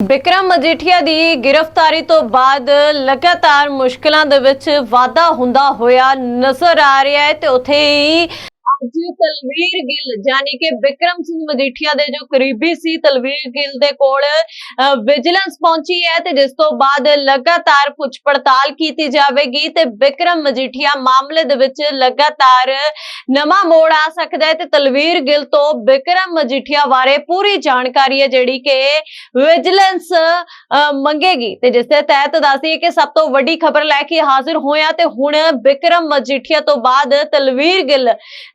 ਬਿਕਰਮ ਮਜੀਠੀਆ ਦੀ ਗ੍ਰਿਫਤਾਰੀ ਤੋਂ ਬਾਅਦ ਲਗਾਤਾਰ ਮੁਸ਼ਕਲਾਂ ਦੇ ਵਿੱਚ ਵਾਧਾ ਹੁੰਦਾ ਹੋਇਆ ਨਜ਼ਰ ਆ ਰਿਹਾ ਹੈ ਤੇ ਉੱਥੇ ਹੀ ਅੱਜ ਤਲਵੀਰ ਗਿੱਲ ਜਾਨੀ ਕਿ ਵਿਕਰਮ ਸਿੰਘ ਮਜੀਠੀਆ ਦੇ ਜੋ ਕਰੀਬੀ ਸੀ, ਤਲਵੀਰ ਗਿੱਲ ਦੇ ਕੋਲ ਵਿਜੀਲੈਂਸ ਪਹੁੰਚੀ ਹੈ ਤੇ ਜਿਸ ਤੋਂ ਬਾਅਦ ਲਗਾਤਾਰ ਪੁੱਛ ਪੜਤਾਲ ਕੀਤੀ ਜਾਵੇਗੀ ਤੇ ਵਿਕਰਮ ਮਜੀਠੀਆ ਮਾਮਲੇ ਦੇ ਵਿੱਚ ਲਗਾਤਾਰ ਨਵਾਂ ਮੋੜ ਆ ਸਕਦਾ ਹੈ ਤੇ ਤਲਵੀਰ ਗਿੱਲ ਤੋਂ ਵਿਕਰਮ ਮਜੀਠੀਆ ਬਾਰੇ ਪੂਰੀ ਜਾਣਕਾਰੀ ਹੈ ਜਿਹੜੀ ਕਿ ਵਿਜੀਲੈਂਸ ਮੰਗੇਗੀ ਤੇ ਜਿਸ ਦੇ ਤਹਿਤ ਦੱਸੀਏ ਕਿ ਸਭ ਤੋਂ ਵੱਡੀ ਖਬਰ ਲੈ ਕੇ ਹਾਜ਼ਰ ਹੋਇਆ ਤੇ ਹੁਣ ਵਿਕਰਮ ਮਜੀਠੀਆ ਤੋਂ ਬਾਅਦ ਤਲਵੀਰ ਗਿੱਲ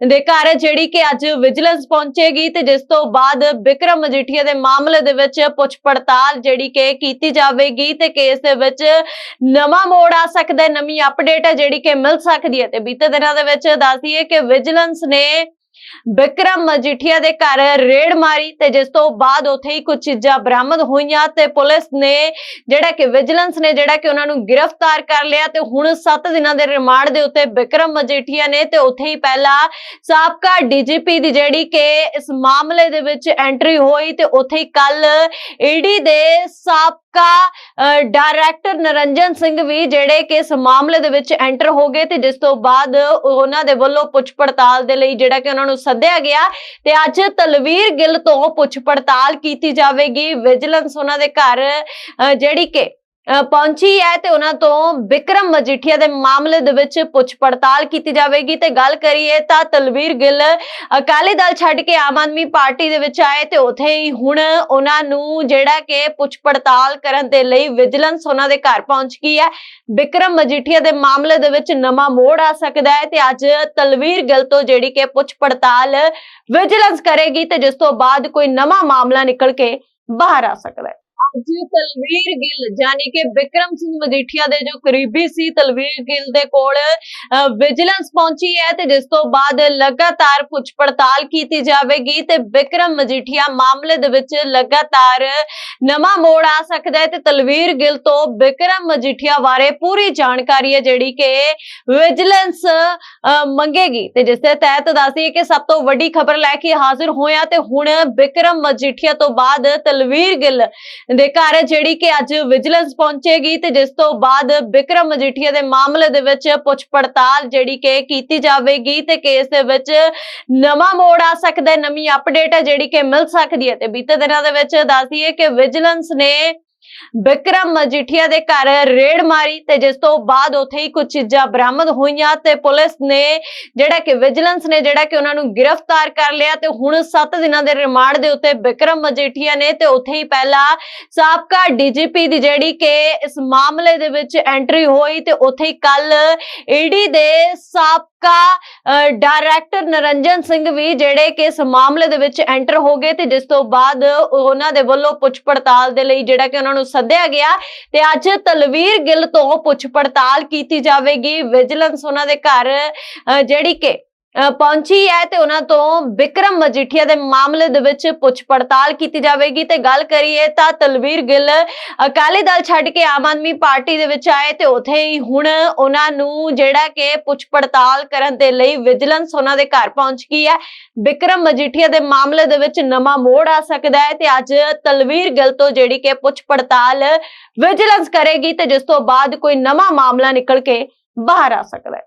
ਦੇ ਘਰ ਜਿਹੜੀ ਕਿ ਅੱਜ ਵਿਜੀਲੈਂਸ ਪਹੁੰਚੇਗੀ ਤੇ ਜਿਸ ਤੋਂ ਬਾਅਦ ਵਿਕਰਮ ਮਜੀਠੀਆ ਦੇ ਮਾਮਲੇ ਦੇ ਵਿੱਚ ਪੁੱਛ ਪੜਤਾਲ ਜਿਹੜੀ ਕਿ ਕੀਤੀ ਜਾਵੇਗੀ ਤੇ ਕੇਸ ਦੇ ਵਿੱਚ ਨਵਾਂ ਮੋੜ ਆ ਸਕਦਾ ਨਵੀਂ ਅਪਡੇਟ ਹੈ ਜਿਹੜੀ ਕਿ ਮਿਲ ਸਕਦੀ ਹੈ ਤੇ ਬੀਤੇ ਦਿਨਾਂ ਦੇ ਵਿੱਚ ਦੱਸਦੀਏ ਕਿ ਵਿਜੀਲੈਂਸ ਨੇ ਬਿਕਰਮ ਮਜੀਠੀਆ ਦੇ ਘਰ ਰੇਡ ਮਾਰੀ ਤੇ ਜਿਸ ਤੋਂ ਬਾਅਦ ਉੱਥੇ ਹੀ ਕੁਝ ਚੀਜ਼ਾਂ ਬਰਾਮਦ ਹੋਈਆਂ ਤੇ ਪੁਲਿਸ ਨੇ ਜਿਹੜਾ ਕਿ ਵਿਜੀਲੈਂਸ ਨੇ ਜਿਹੜਾ ਕਿ ਉਹਨਾਂ ਨੂੰ ਗ੍ਰਿਫਤਾਰ ਕਰ ਲਿਆ ਤੇ ਹੁਣ 7 ਦਿਨਾਂ ਦੇ ਰਿਮਾਂਡ ਦੇ ਉੱਤੇ ਵਿਕਰਮ ਮਜੀਠੀਆ ਨੇ ਤੇ ਉੱਥੇ ਹੀ ਪਹਿਲਾਂ ਸਾਬਕਾ ਡੀਜੀਪੀ ਦੀ ਜਿਹੜੀ ਕਿ ਇਸ ਮਾਮਲੇ ਦੇ ਵਿੱਚ ਐਂਟਰੀ ਹੋਈ ਤੇ ਉੱਥੇ ਹੀ ਕੱਲ ਈਡੀ ਦੇ ਸਾਬਕਾ ਡਾਇਰੈਕਟਰ ਨਰਿੰਜਨ ਸਿੰਘ ਵੀ ਜਿਹੜੇ ਕਿ ਇਸ ਮਾਮਲੇ ਦੇ ਵਿੱਚ ਐਂਟਰ ਹੋ ਗਏ ਤੇ ਜਿਸ ਤੋਂ ਬਾਅਦ ਉਹਨਾਂ ਦੇ ਵੱਲੋਂ ਪੁੱਛ ਪੜਤਾਲ ਦੇ ਲਈ ਜਿਹੜਾ ਕਿ ਉਹਨਾਂ ਨੂੰ ਸੱਦਿਆ ਗਿਆ ਤੇ ਅੱਜ ਤਲਵੀਰ ਗਿੱਲ ਤੋਂ ਪੁੱਛ ਪੜਤਾਲ ਕੀਤੀ ਜਾਵੇਗੀ। ਵਿਜੀਲੈਂਸ ਉਹਨਾਂ ਦੇ ਘਰ ਜਿਹੜੀ ਕਿ ਪਹੁੰਚੀ ਹੈ ਤੇ ਉਹਨਾਂ ਤੋਂ ਵਿਕਰਮ ਮਜੀਠੀਆ ਦੇ ਮਾਮਲੇ ਦੇ ਵਿੱਚ ਪੁੱਛ ਪੜਤਾਲ ਕੀਤੀ ਜਾਵੇਗੀ। ਤੇ ਗੱਲ ਕਰੀਏ ਤਾਂ ਤਲਵੀਰ ਗਿੱਲ ਅਕਾਲੀ ਦਲ ਛੱਡ ਕੇ ਆਮ ਆਦਮੀ ਪਾਰਟੀ ਦੇ ਵਿੱਚ ਆਏ ਤੇ ਉਥੇ ਹੀ ਹੁਣ ਉਹਨਾਂ ਨੂੰ ਜਿਹੜਾ ਕਿ ਪੁੱਛ ਪੜਤਾਲ ਕਰਨ ਦੇ ਲਈ ਵਿਜੀਲੈਂਸ ਉਹਨਾਂ ਦੇ ਘਰ ਪਹੁੰਚ ਗਈ ਹੈ। ਵਿਕਰਮ ਮਜੀਠੀਆ ਦੇ ਮਾਮਲੇ ਦੇ ਵਿੱਚ ਨਵਾਂ ਮੋੜ ਆ ਸਕਦਾ ਹੈ ਤੇ ਅੱਜ ਤਲਵੀਰ ਗਿੱਲ ਤੋਂ ਜਿਹੜੀ ਕਿ ਪੁੱਛ ਪੜਤਾਲ ਵਿਜੀਲੈਂਸ ਕਰੇਗੀ ਤੇ ਜਿਸ ਤੋਂ ਬਾਅਦ ਕੋਈ ਨਵਾਂ ਮਾਮਲਾ ਨਿਕਲ ਕੇ ਬਾਹਰ ਆ ਸਕਦਾ ਹੈ। ਅੱਜ ਤਲਵੀਰ ਗਿੱਲ ਜਾਨੀ ਕਿ ਵਿਕਰਮ ਸਿੰਘ ਮਜੀਠੀਆ ਦੇ ਜੋ ਕਰੀਬੀ ਸੀ ਤਲਵੀਰ ਗਿੱਲ ਦੇ ਕੋਲ ਵਿਜੀਲੈਂਸ ਪਹੁੰਚੀ ਹੈ ਤੇ ਜਿਸ ਤੋਂ ਬਾਅਦ ਲਗਾਤਾਰ ਪੁੱਛ ਪੜਤਾਲ ਕੀਤੀ ਜਾਵੇਗੀ ਤੇ ਵਿਕਰਮ ਮਜੀਠੀਆ ਮਾਮਲੇ ਦੇ ਵਿੱਚ ਲਗਾਤਾਰ ਨਵਾਂ ਮੋੜ ਆ ਸਕਦਾ ਹੈ ਤੇ ਤਲਵੀਰ ਗਿੱਲ ਤੋਂ ਵਿਕਰਮ ਮਜੀਠੀਆ ਬਾਰੇ ਪੂਰੀ ਜਾਣਕਾਰੀ ਹੈ ਜਿਹੜੀ ਕਿ ਵਿਜੀਲੈਂਸ ਅ, ਮੰਗੇਗੀ। ਤੇ ਜਿਸ ਦੇ ਤਹਿਤ ਦੱਸੀਏ ਕਿ ਸਭ ਤੋਂ ਵੱਡੀ ਖਬਰ ਲੈ ਕੇ ਹਾਜ਼ਰ ਹੋਇਆ ਤੇ ਹੁਣ ਵਿਕਰਮ ਮਜੀਠੀਆ ਤੋਂ ਬਾਅਦ ਤਲਵੀਰ ਗਿੱਲ ਦੇ ਘਰ ਜਿਹੜੀ ਕਿ ਅੱਜ ਵਿਜੀਲੈਂਸ ਪਹੁੰਚੇਗੀ ਤੇ ਜਿਸ ਤੋਂ ਬਾਅਦ ਵਿਕਰਮ ਮਜੀਠੀਆ ਦੇ ਮਾਮਲੇ ਦੇ ਵਿੱਚ ਪੁੱਛ ਪੜਤਾਲ ਜਿਹੜੀ ਕਿ ਕੀਤੀ ਜਾਵੇਗੀ ਤੇ ਕੇਸ ਦੇ ਵਿੱਚ ਨਵਾਂ ਮੋੜ ਆ ਸਕਦਾ ਨਵੀਂ ਅਪਡੇਟ ਹੈ ਜਿਹੜੀ ਕਿ ਮਿਲ ਸਕਦੀ ਹੈ ਤੇ ਬੀਤੇ ਦਿਨਾਂ ਦੇ ਵਿੱਚ ਦੱਸਦੀਏ ਕਿ ਵਿਜੀਲੈਂਸ ਨੇ ਬਿਕਰਮ ਮਜੀਠੀਆ ਦੇ ਘਰ ਰੇਡ ਮਾਰੀ ਤੇ ਜਿਸ ਤੋਂ ਬਾਅਦ ਉੱਥੇ ਹੀ ਕੁਝ ਚੀਜ਼ਾਂ ਬਰਾਮਦ ਹੋਈਆਂ ਤੇ ਪੁਲਿਸ ਨੇ ਜਿਹੜਾ ਕਿ ਵਿਜੀਲੈਂਸ ਨੇ ਜਿਹੜਾ ਕਿ ਉਹਨਾਂ ਨੂੰ ਗ੍ਰਿਫਤਾਰ ਕਰ ਲਿਆ ਤੇ ਹੁਣ 7 ਦਿਨਾਂ ਦੇ ਰਿਮਾਂਡ ਦੇ ਉੱਤੇ ਬਿਕਰਮ ਮਜੀਠੀਆ ਨੇ ਤੇ ਉੱਥੇ ਹੀ ਪਹਿਲਾਂ ਸਾਬਕਾ ਡੀਜੀਪੀ ਦੀ ਜਿਹੜੀ ਕਿ ਇਸ ਮਾਮਲੇ ਦੇ ਵਿੱਚ ਐਂਟਰੀ ਹੋਈ ਤੇ ਉੱਥੇ ਹੀ ਕੱਲ ਈਡੀ ਦੇ ਸਾਬਕਾ ਅ, ਡਾਇਰੈਕਟਰ ਨਰਿੰਜਨ ਸਿੰਘ ਵੀ ਜਿਹੜੇ ਕਿ ਇਸ ਮਾਮਲੇ ਦੇ ਵਿੱਚ ਐਂਟਰ ਹੋ ਗਏ ਤੇ ਜਿਸ ਤੋਂ ਬਾਅਦ ਉਹਨਾਂ ਦੇ ਵੱਲੋਂ ਪੁੱਛ ਪੜਤਾਲ ਦੇ ਲਈ ਜਿਹੜਾ ਕਿ ਉਹਨਾਂ ਨੂੰ ਸੱਦਿਆ ਗਿਆ ਤੇ ਅੱਜ ਤਲਵੀਰ ਗਿੱਲ ਤੋਂ ਪੁੱਛ ਪੜਤਾਲ ਕੀਤੀ ਜਾਵੇਗੀ। ਵਿਜੀਲੈਂਸ ਉਹਨਾਂ ਦੇ ਘਰ ਜਿਹੜੀ ਕਿ ਪਹੁੰਚੀ ਹੈ ਤੇ ਉਹਨਾਂ ਤੋਂ ਵਿਕਰਮ ਮਜੀਠੀਆ ਦੇ ਮਾਮਲੇ ਦੇ ਵਿੱਚ ਪੁੱਛ ਪੜਤਾਲ ਕੀਤੀ ਜਾਵੇਗੀ। ਤੇ ਗੱਲ ਕਰੀਏ ਤਾਂ ਤਲਵੀਰ ਗਿੱਲ ਅਕਾਲੀ ਦਲ ਛੱਡ ਕੇ ਆਮ ਆਦਮੀ ਪਾਰਟੀ ਦੇ ਵਿੱਚ ਆਏ ਤੇ ਉਥੇ ਹੀ ਹੁਣ ਉਹਨਾਂ ਨੂੰ ਜਿਹੜਾ ਕਿ ਪੁੱਛ ਪੜਤਾਲ ਕਰਨ ਦੇ ਲਈ ਵਿਜੀਲੈਂਸ ਉਹਨਾਂ ਦੇ ਘਰ ਪਹੁੰਚ ਗਈ ਹੈ। ਵਿਕਰਮ ਮਜੀਠੀਆ ਦੇ ਮਾਮਲੇ ਦੇ ਵਿੱਚ ਨਵਾਂ ਮੋੜ ਆ ਸਕਦਾ ਹੈ ਤੇ ਅੱਜ ਤਲਵੀਰ ਗਿੱਲ ਤੋਂ ਜਿਹੜੀ ਕਿ ਪੁੱਛ ਪੜਤਾਲ ਵਿਜੀਲੈਂਸ ਕਰੇਗੀ ਤੇ ਜਿਸ ਤੋਂ ਬਾਅਦ ਕੋਈ ਨਵਾਂ ਮਾਮਲਾ ਨਿਕਲ ਕੇ ਬਾਹਰ ਆ ਸਕਦਾ ਹੈ।